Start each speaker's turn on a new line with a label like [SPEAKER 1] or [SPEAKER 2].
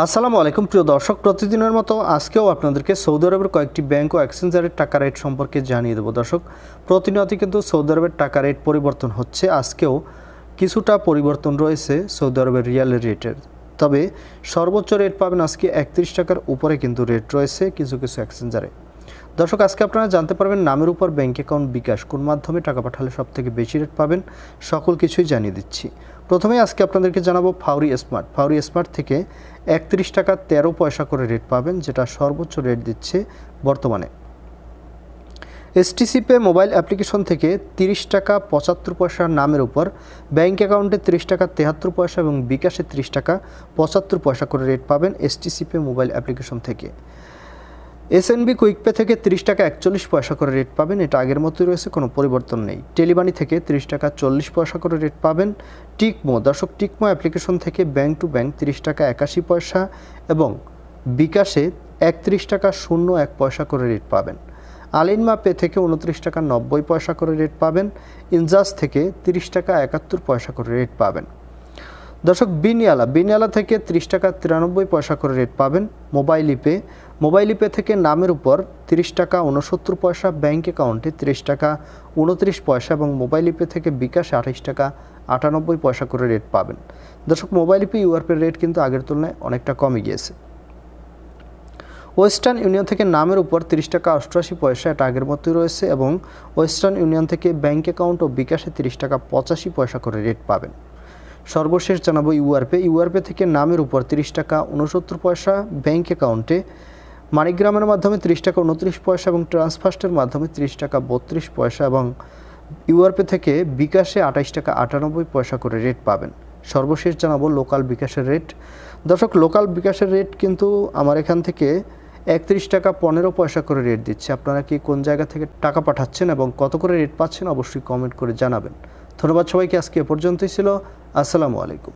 [SPEAKER 1] আসসালামু আলাইকুম, প্রিয় দর্শক, প্রতিদিনের মতো আজকেও আপনাদেরকে সৌদি আরবের কয়েকটি ব্যাংক ও এক্সচেঞ্জারের টাকা রেট সম্পর্কে জানিয়ে দেবো। দর্শক, প্রতিনিয়তই কিন্তু সৌদি আরবের টাকা রেট পরিবর্তন হচ্ছে। আজকেও কিছুটা পরিবর্তন রয়েছে সৌদি আরবের রিয়াল রেটের তবে সর্বোচ্চ রেট পাবেন আজকে একত্রিশ টাকার উপরে কিন্তু রেট রয়েছে কিছু কিছু এক্সচেঞ্জারে দর্শক, আজকে আপনারা জানতে পারবেন নামের উপর ব্যাংক অ্যাকাউন্ট বিকাশ কোন মাধ্যমে টাকা পাঠালে সব থেকে বেশি রেট পাবেন, সকল কিছুই জানিয়ে দিচ্ছি। প্রথমে আজকে আপনাদেরকে জানাব ফাউরি স্মার্ট। ফাউরি স্মার্ট থেকে একত্রিশ টাকা তেরো পয়সা করে রেট পাবেন, যেটা সর্বোচ্চ রেট দিচ্ছে বর্তমানে। এসটিসি পে মোবাইল অ্যাপ্লিকেশন থেকে তিরিশ টাকা পঁচাত্তর পয়সার নামের উপর, ব্যাংক অ্যাকাউন্টে তিরিশ টাকা তেহাত্তর পয়সা এবং বিকাশে তিরিশ টাকা পঁচাত্তর পয়সা করে রেট পাবেন এসটিসি পে মোবাইল অ্যাপ্লিকেশন থেকে। এসএনবি কুইকপে থেকে তিরিশ টাকা একচল্লিশ পয়সা করে রেট পাবেন। এটা আগের মতোই রয়েছে, কোনো পরিবর্তন নেই। টেলিবানি থেকে তিরিশ টাকা চল্লিশ পয়সা করে রেট পাবেন। টিকমো দর্শক টিকমো অ্যাপ্লিকেশন থেকে ব্যাংক টু ব্যাংক তিরিশ টাকা একাশি পয়সা এবং বিকাশে একত্রিশ টাকা শূন্য এক পয়সা করে রেট পাবেন। আলিনমা পে থেকে উনত্রিশ টাকা নব্বই পয়সা করে রেট পাবেন। ইনজাস থেকে তিরিশ টাকা একাত্তর পয়সা করে রেট পাবেন। দর্শক, বিনিয়ালা। বিনিয়ালা থেকে ত্রিশ টাকা তিরানব্বই পয়সা করে রেট পাবেন মোবাইল ইপে। মোবাইল ইপে থেকে নামের উপর তিরিশ টাকা উনসত্তর পয়সা ব্যাঙ্ক অ্যাকাউন্টে তিরিশ টাকা উনত্রিশ পয়সা এবং মোবাইল ইপে থেকে বিকাশে আঠাশ টাকা আটানব্বই পয়সা করে রেট পাবেন। দর্শক, মোবাইল ইপে ইউআরপের রেট কিন্তু আগের তুলনায় অনেকটা কমে গিয়েছে। ওয়েস্টার্ন ইউনিয়ন থেকে নামের উপর তিরিশ টাকা অষ্টআশি পয়সা এটা আগের মতোই রয়েছে এবং ওয়েস্টার্ন ইউনিয়ন থেকে ব্যাঙ্ক অ্যাকাউন্ট ও বিকাশে তিরিশ টাকা পঁচাশি পয়সা করে রেট পাবেন। সর্বশেষ জানাব ইউআরপে। ইউআরপে থেকে নামের উপর তিরিশ টাকা উনসত্তর পয়সা ব্যাংক অ্যাকাউন্টে। মানিগ্রামের মাধ্যমে তিরিশ টাকা উনত্রিশ পয়সা এবং ট্রান্সফার্স্টের মাধ্যমে তিরিশ টাকা বত্রিশ পয়সা এবং ইউআরপে থেকে বিকাশে আঠাইশ টাকা আটানব্বই পয়সা করে রেট পাবেন। সর্বশেষ জানাব লোকাল বিকাশের রেট। দর্শক, লোকাল বিকাশের রেট কিন্তু আমার এখান থেকে একত্রিশ টাকা পনেরো পয়সা করে রেট দিচ্ছে। আপনারা কি কোন জায়গা থেকে টাকা পাঠাচ্ছেন এবং কত করে রেট পাচ্ছেন অবশ্যই কমেন্ট করে জানাবেন। ধন্যবাদ সবাইকে আজকে পর্যন্তই ছিল। আসসালামু আলাইকুম।